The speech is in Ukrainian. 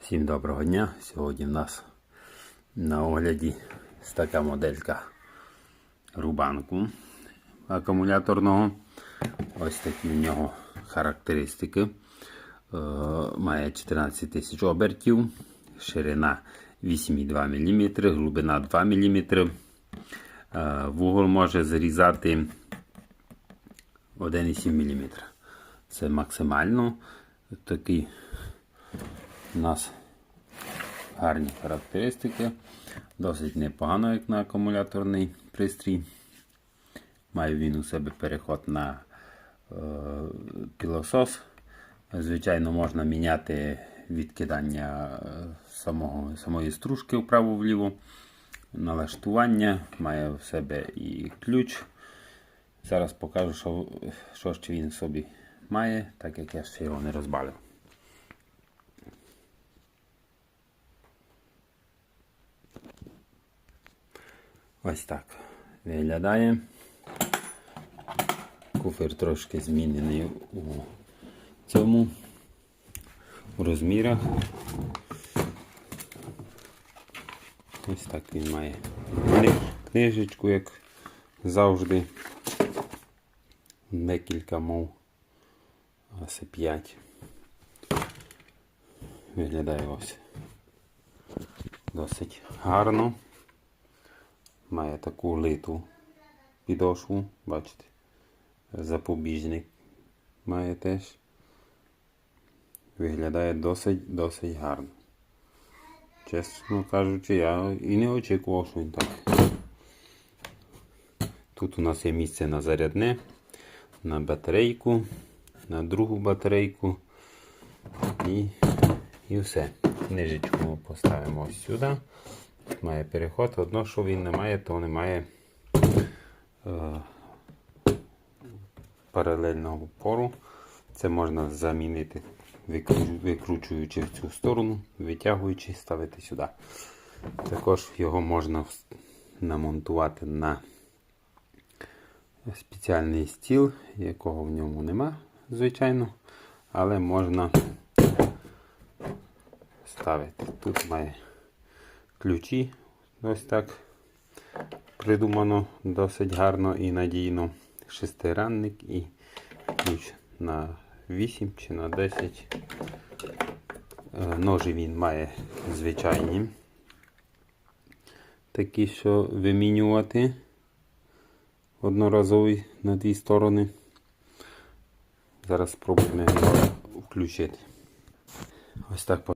Всім доброго дня. Сьогодні в нас на огляді така моделька рубанку акумуляторного. Ось такі в нього характеристики. Е, має 14 тисяч обертів, ширина 8,2 мм, глибина 2 мм. Е, вугол може зарізати 1,7 мм. Це максимально такий у нас гарні характеристики. Досить непогано, як на акумуляторний пристрій. Має він у себе переход на е, пілосос. Звичайно, можна міняти відкидання е, самого, самої стружки вправо-вліво. Налаштування, має в себе і ключ. Зараз покажу, що, що ж він собі має, так як я ще його не розбалив. Ось так виглядає. Куфер трошки змінений у цьому у розмірах. Ось так він має книжечку, як завжди. Декілька мов. Ось 5. Виглядає ось досить гарно. Має таку литу підошву, бачите, запобіжник має теж. Виглядає досить досить гарно. Чесно кажучи, я і не очікував, що він так. Тут у нас є місце на зарядне, на батарейку, на другу батарейку і, і все. Книжечку поставимо сюди. Має переход, одно, що він не має, то немає е, паралельного пору. Це можна замінити, викручуючи в цю сторону, витягуючи, ставити сюди. Також його можна намонтувати на спеціальний стіл, якого в ньому нема, звичайно, але можна ставити. Тут має ключі. Ось так придумано досить гарно і надійно. Шестиранник і ключ на 8 чи на 10. Е, Ножі він має звичайні. Такі, що вимінювати одноразові на дві сторони. Зараз спробуємо його включити. Ось так